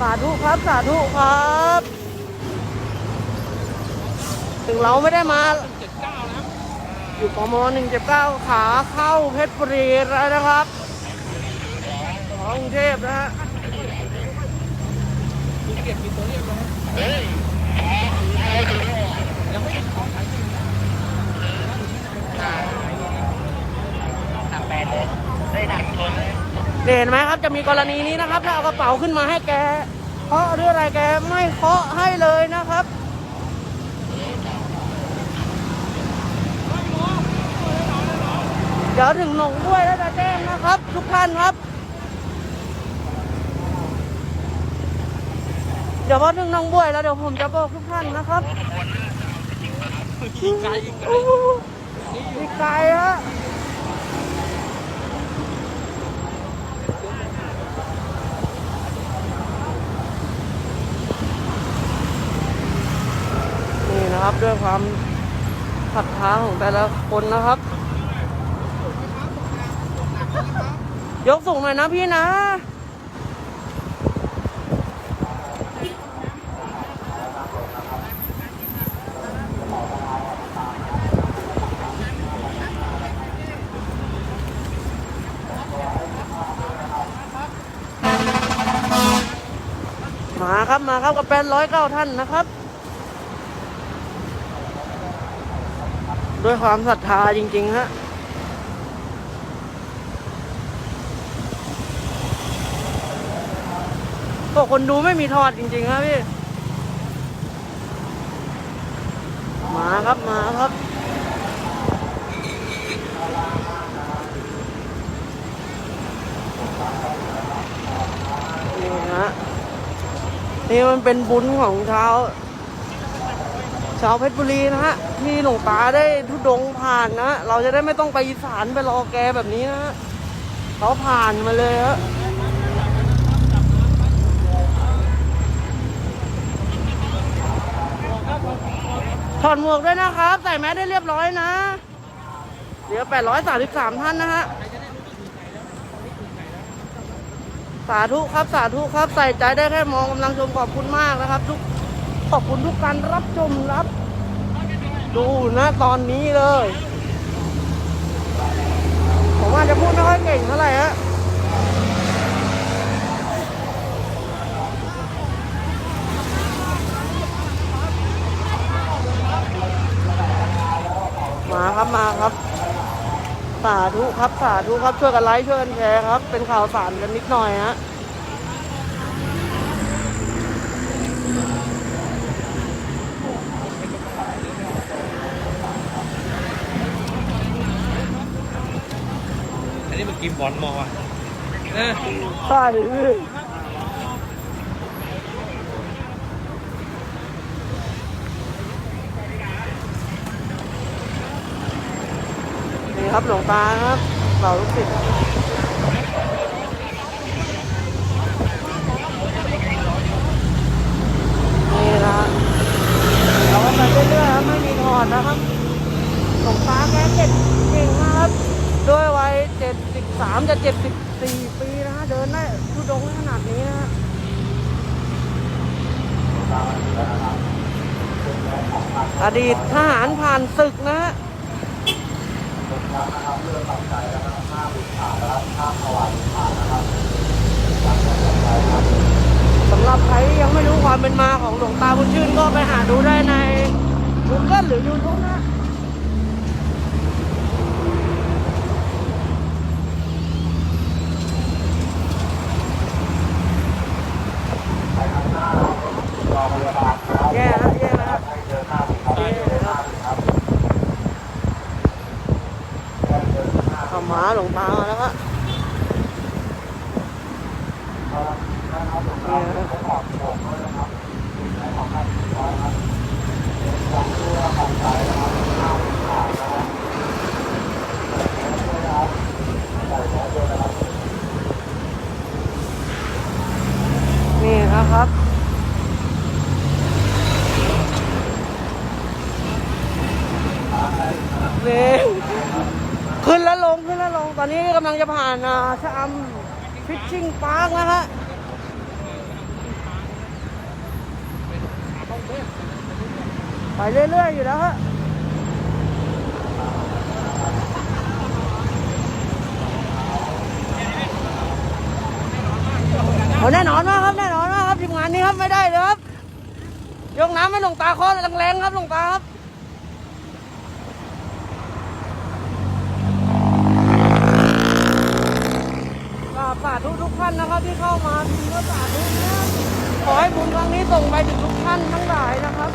สาธุครับสาธุครับ ถึงเราไม่ได้มาเจ็ดเก้านะครับอยู่กม179 ขาเข้าเพชรบุรีแล้วนะครับของกรุงเทพนะฮะมีเก็บมีตัวเรียบร้อยยังไม่ของขายจริงนะหนักแปดเลยได้หนักชนเลย เห็นไหมครับจะมีกรณีนี้นะครับถ้าเอากระเป๋าขึ้นมาให้แกเคาะหรืออะไรแกไม่เคาะให้เลยนะครับเดี๋ยวถึงหนองด้วยแล้วจะแจ้งนะครับ ทุกท่านครับ เดี๋ยวพอถึงหน้องบ้วยแล้วเดี๋ยวผมจะบอกทุกท่านนะครับอีกไกลอีกไกลอีกไกลฮะนี่นะครับ ด้วยความศรัทธาของแต่ละคนนะครับ ยกสูงหน่อยนะพี่นะมาครับมาครับกับแปดร้อยเก้าท่านนะครับ ด้วยความศรัทธาจริง ๆ ฮะ ก็คนดูไม่มีทอดจริง ๆ ครับพี่ มาครับ มาครับนี่ฮะนี่มันเป็นบุญของชา ชาวเพชรบุรีนะฮะที่หลวงตาได้ทุดงผ่านนะเราจะได้ไม่ต้องไปอีสานไปรอแกแบบนี้นะเขาผ่านมาเลยฮะถอดหมวกด้วยนะครับ ใส่แมสได้เรียบร้อยนะเดี๋ยว833 ท่านนะฮะ สาธุครับ สาธุครับ ใส่ใจได้แค่มองกำลังชมขอบคุณมากนะครับ ทุก ขอบคุณทุกการรับชมรับ ดูนะตอนนี้เลย ผมอาจจะพูดไม่ค่อยเก่งเท่าไหร่ฮะมาครับมาครับ สาธุครับสาธุครับช่วยกันไลค์ช่วยกันแชร์ครับ เป็นข่าวสารกันนิดหน่อยฮะ อันนี้มัน กินบอลมอว่ะเออใช่พี่นี่ครับหลวงตาครับเหล่าลูกศิษย์นี่นะเราก็ไปเรื่อยๆครับไม่มีถอดนะครับหลวงตาแกเจ็ดเก่งนะครับ ด้วยวัยเจ็ด สามจะเจ็ดสิบสี่ปีนะฮะเดินได้ทุดงขนาดนี้นะฮะอดีตทหารผ่านศึกนะฮะสำหรับใครยังไม่รู้ความเป็นมาของหลวงตาบุญชื่นก็ไปหาดูได้ใน Google หรือ YouTube นะ แย่แล้วแย่แล้วแย่แล้วขมาหลวงตามาแล้วก็นี่นะครับ นี่ขึ้นแล้วลงขึ้นแล้วลง ตอน งจะผ่านอ่าชะอำฟิชชิ่งพาร์คนะฮะไปเรื่อยๆอยู่แล้วฮะเอาแน่นอนมากครับแน่นอนมากครับทีมงานนี้ครับไม่ได้เลยครับยกน้ำให้หลงตาคอแรงๆครับลงตาครับ ก็สาธุทุกท่านนะครับที่เข้ามาทีก็สาธุนะขอให้บุญครั้งนี้ส่งไปถึงทุกท่านทั้งหลายนะครับ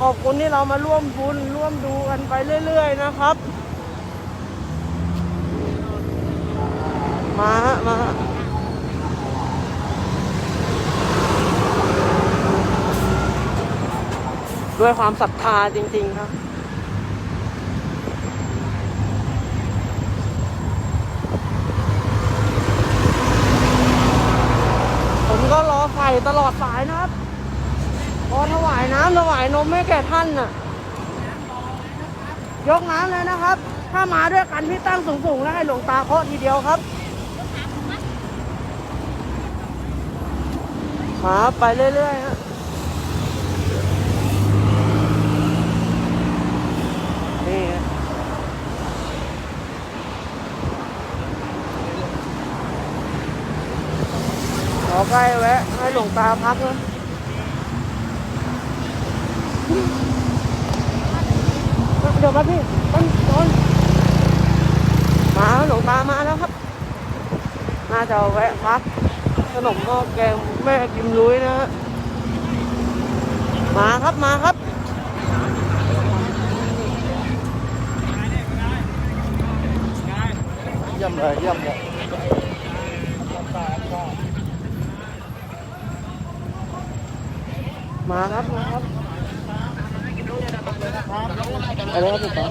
ขอบคุณที่เรามาร่วมบุญร่วมดูกันไปเรื่อย ๆ นะครับ มาฮะมาด้วยความศรัทธาจริง ๆ ครับ ผมก็รอใส่ ตลอดสายนะครับพอถวายน้ำถวายนมให้แก่ท่านน่ะ ยกน้ำเลยนะครับ ถ้ามาด้วยกันที่ตั้งสูงๆแล้วให้หลวงตาเคาะทีเดียวครับมาไปเรื่อยๆฮะนี่ฮะข อใกล้แวะให้หลวงตาพักนะเดี๋ยวครับพี่ต้นต้นมาหลวงตามาแล้วครับ น่าจะแวะพักขนมหม้อแกงแม่กิมลุยนะฮะมาครับมาครับเยี่ยมเลยเยี่ยมเลย มาครับมาครับอะไรครับพี่ต่อ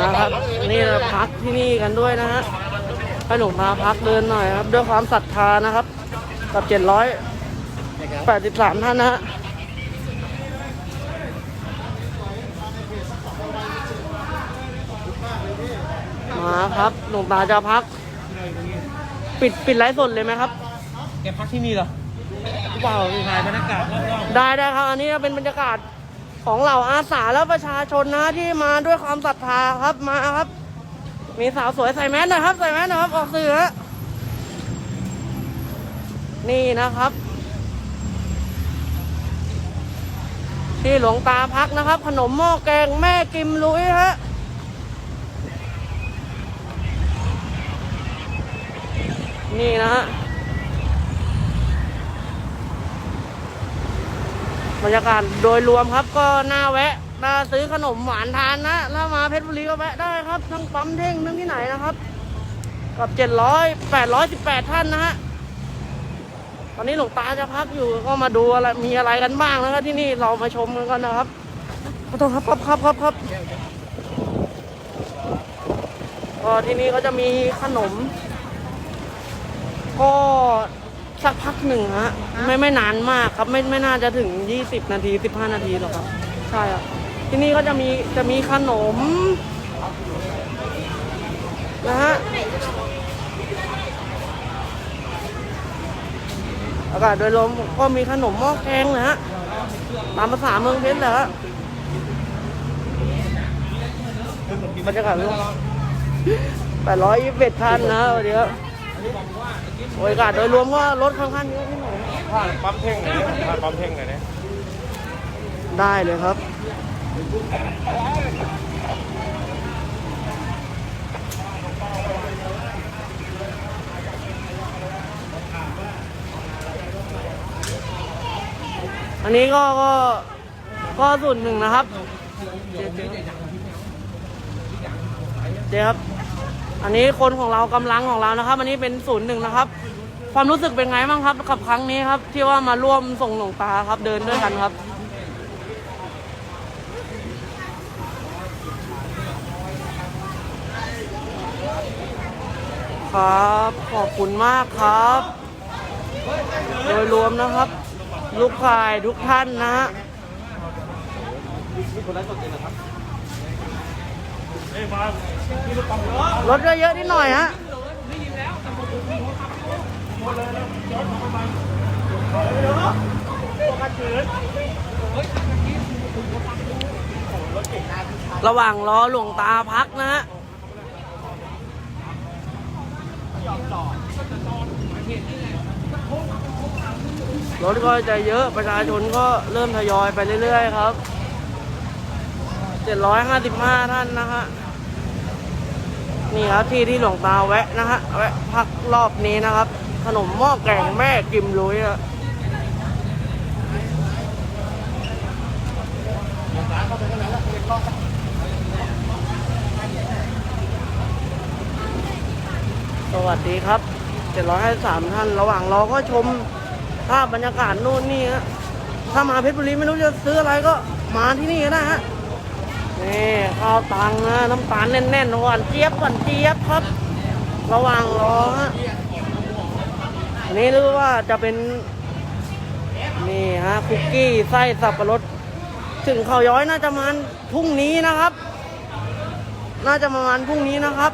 มาครับ นี่เราพักที่นี่กันด้วยนะฮะให้หลวงตาพักเดินหน่อยครับ ด้วยความศรัทธานะครับ กับเจ็ดร้อยแปดสิบสามท่านนะฮะมาครับหลวงตาจะพัก ปิดปิดไลฟ์สดเลยไหมครับแกพักที่นี่เหรอ เปล่าถ่ายบรรยากาศรอบได้ได้ครับอันนี้เป็นบรรยากาศของเหล่าอาสาและประชาชนนะที่มาด้วยความศรัทธาครับมาครับ มีสาวสวยใส่แมสหนะครับ ใส่แมสหนะครับออกสื่อฮะนี่นะครับ ที่หลวงตาพักนะครับ ขนมหม้อแกงแม่กิมลุยฮะนี่นะฮะ บรรยากาศโดยรวมครับก็น่าแวะน่าซื้อขนมหวานทานนะถ้ามาเพชรบุรีก็แวะได้ครับ ทั้งปั๊มเท่งทั้งที่ไหนนะครับ กับเจ็ดร้อยแปดร้อยสิบแปดท่านนะฮะตอนนี้หลวงตาจะพักอยู่ก็มาดูอะไรมีอะไรกันบ้างนะครับที่นี่เรามาชมกันก่อนนะครับขอโทษครับครับครับครับครับก็ที่นี่ก็จะมีขนม ก็ สักพักหนึ่งฮะไม่ไม่นานมากครับไม่ไม่น่าจะถึงยี่สิบนาทีสิบห้านาทีหรอกครับ ใช่ครับที่นี่ก็จะมีจะมีขนมนะฮะอากาศโดยรวมก็มีขนมหม้อแกงนะฮะตามภาษาเมืองเพชรแหละฮะบรรยากาศแปดร้อยยี่สิบเอ็ดท่านนะวันนี้ครับ บรรยกาศโดยรวมก็ลดค่อนข้างเยอะที่หน่อยผ่านปั๊มเท่งหนเนี่ยผ่านปั๊มเท่งไหนเนี่ยได้เลยครับ อันนี้ก็ก็ก็ส่วนหนึ่งนะครับเดี๋ยวครับ อันนี้คนของเรากำลังของเรานะครับ อันนี้เป็นศูนย์หนึ่งนะครับ ความรู้สึกเป็นไงบ้างครับกับครั้งนี้ครับ ที่ว่ามาร่วมส่งหลวงตาครับ เดินด้วยกันครับ ครับ ขอบคุณมากครับ โดยรวมนะครับ ลูกข่ายทุกท่านนะฮะ รถก็เยอะนิดหน่อยฮะระหว่างรอหลวงตาพักนะฮะรถก็จะเยอะประชาชนก็เริ่มทยอยไปเรื่อยๆครับ 755 ท่านนะฮะ นี่ครับที่ที่หลวงตาแวะนะฮะแวะพักรอบนี้นะครับ ขนมหม้อแกงแม่กิมลุยอะสวัสดีครับ 753 ท่าน ระหว่างรอก็ชมภาพบรรยากาศนู่นนี่ฮะถ้ามาเพชรบุรีไม่รู้จะซื้ออะไรก็มาที่นี่ก็ได้ฮะ นี่ข้าวตังนะน้ำตาลแน่นๆหวานเจี๊ยบหวานเจี๊ยบครับ ระว่างรอฮะอันนี้รู้ว่าจะเป็น นี่ฮะคุกกี้ไส้สับปะรด ถึงเขาย้อยน่าจะมาพรุ่งนี้นะครับ น่าจะประมาณพรุ่งนี้นะครับ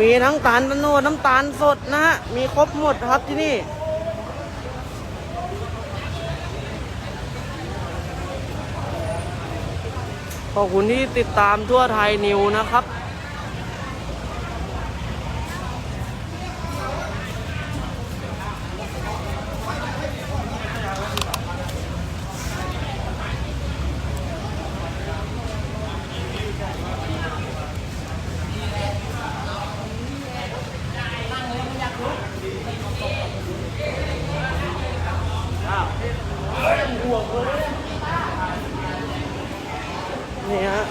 มีทั้งตาลตะโนดน้ำตาลสดนะฮะ มีครบหมดครับที่นี่ ขอบคุณที่ติดตามทั่วไทยนิวนะครับ นี่ฮะ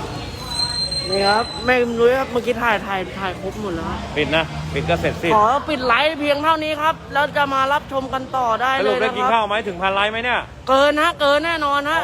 นี่ครับแม่รู้ครับเมื่อกี้ถ่ายถ่ายถ่ายครบหมดแล้วครับปิดนะ ปิดก็เสร็จสิ้นขอปิดไลฟ์เพียงเท่านี้ครับ แล้วจะมารับชมกันต่อได้สเลรุปยได้นะกินคข้ารับวไหมถึงพันไลค์ไหมเนี่ย เกินฮะเกินแน่นอนฮะ